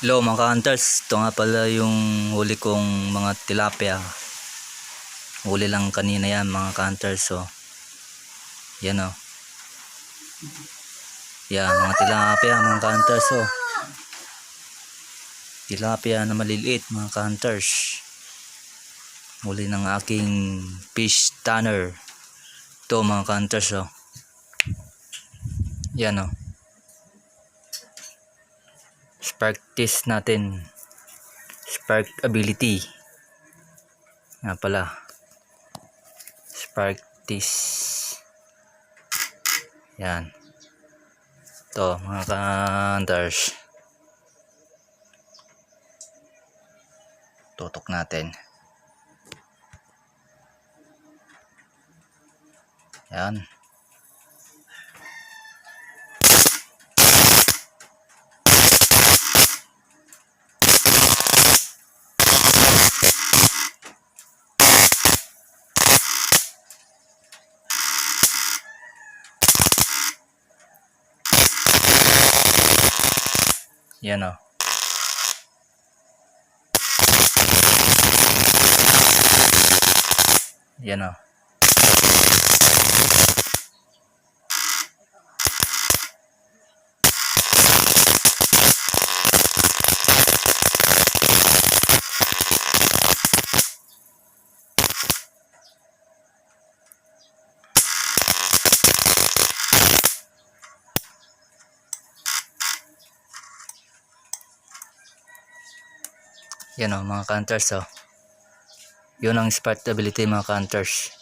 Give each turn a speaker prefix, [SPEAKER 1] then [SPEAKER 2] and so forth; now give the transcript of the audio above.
[SPEAKER 1] Hello mga ka-hunters, ito nga pala yung huli kong mga tilapia. Huli lang kanina yan mga ka-hunters. So, yan o. Yan, mga tilapia mga ka-hunters. So, tilapia na maliliit mga ka-hunters. Huli ng aking fish tanner. Ito mga ka-hunters. So, yan o. spark test natin. Spark ability. Nga pala. Spark test yan. To mga ka-hunters. Tutok natin. Yan Yan o. Yan o. Yan o mga counters o. Yun ang spark ability mga counters.